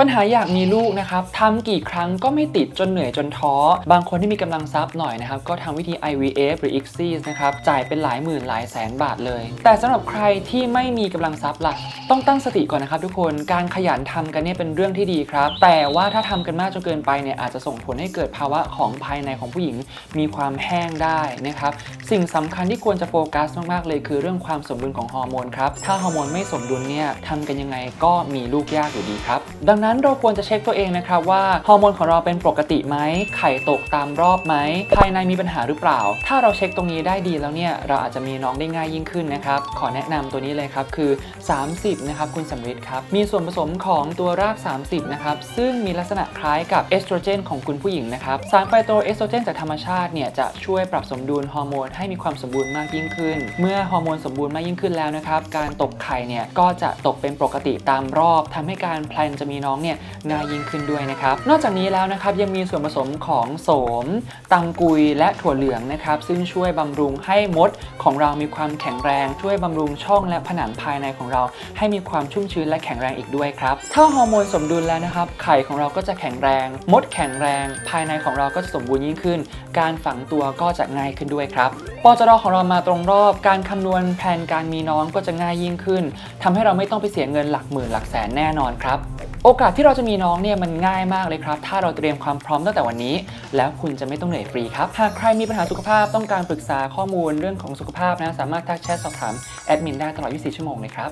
ปัญหาอยากมีลูกนะครับทำกี่ครั้งก็ไม่ติดจนเหนื่อยจนท้อ บางคนที่มีกำลังทรัพย์หน่อยนะครับก็ทำวิธี IVF หรือ ICSI นะครับจ่ายเป็นหลายหมื่นหลายแสนบาทเลย แต่สำหรับใครที่ไม่มีกำลังทรัพย์ล่ะต้องตั้งสติก่อนนะครับทุกคนการขยันทำกันเนี่ยเป็นเรื่องที่ดีครับ แต่ว่าถ้าทำกันมากจนเกินไปเนี่ยอาจจะส่งผลให้เกิดภาวะของภายในของผู้หญิงมีความแห้งได้นะครับสิ่งสำคัญที่ควรจะโฟกัสมากๆเลย คือเรื่องความสมดุลของฮอร์โมนครับถ้าฮอร์โมนไม่สมดุลเนี่ยทำกันยังไงก็มีลูกยากอยู่ดีครับดังนั้นเราควรจะเช็คตัวเองนะครับว่าฮอร์โมนของเราเป็นปกติไหม ไข่ตกตามรอบไหม ภายในมีปัญหาหรือเปล่า ถ้าเราเช็คตรงนี้ได้ดีแล้วเนี่ย เราอาจจะมีน้องได้ง่ายยิ่งขึ้นนะครับ ขอแนะนำตัวนี้เลยครับ คือ 30 นะครับ คุณสำริดครับ มีส่วนผสมของตัวราก 30 นะครับ ซึ่งมีลักษณะคล้ายกับเอสโตรเจนของคุณผู้หญิงนะครับ สารไฟโตเอสโตรเจนจากธรรมชาติเนี่ยจะช่วยปรับสมดุลฮอร์โมนให้มีความสมบูรณ์มากยิ่งขึ้น เมื่อฮอร์โมนสมบูรณ์มากยิ่งขึ้นแล้วนะครับ การตกไข่เนี่ยก็จะตกเป็นปกติตามรอบทำให้การแพลนจะมีน้องเนี่ยง่ายยิ่งขึ้นด้วยนะครับ นอกจากนี้แล้วนะครับยังมีส่วนผสมของโสม ตังกุยและถั่วเหลืองนะครับซึ่งช่วยบำรุงให้มดของเรามีความแข็งแรง ช่วยบำรุงช่องและผนังภายในของเรา ให้มีความชุ่มชื้นและแข็งแรงอีกด้วยครับถ้าฮอร์โมนสมดุลแล้วนะครับไข่ของเราก็จะแข็งแรง มดแข็งแรง ภายในของเราก็จะสมบูรณ์ยิ่งขึ้น การฝังตัวก็จะง่ายขึ้นด้วยครับปจรของเรามาตรงรอบ การคำนวณแผนการมีน้องก็จะง่ายยิ่งขึ้นทำให้เราไม่ต้องไปเสียเงินหลักหมื่นหลักแสนแน่นอนครับ โอกาสที่เราจะมีน้องเนี่ยมันง่ายมากเลยครับ ถ้าเราเตรียมความพร้อมตั้งแต่วันนี้ แล้วคุณจะไม่ต้องเหนื่อยฟรีครับ หากใครมีปัญหาสุขภาพต้องการปรึกษาข้อมูลเรื่องของสุขภาพนะ สามารถทักแชทสอบถามแอดมินได้ตลอด 24 ชั่วโมงเลยครับ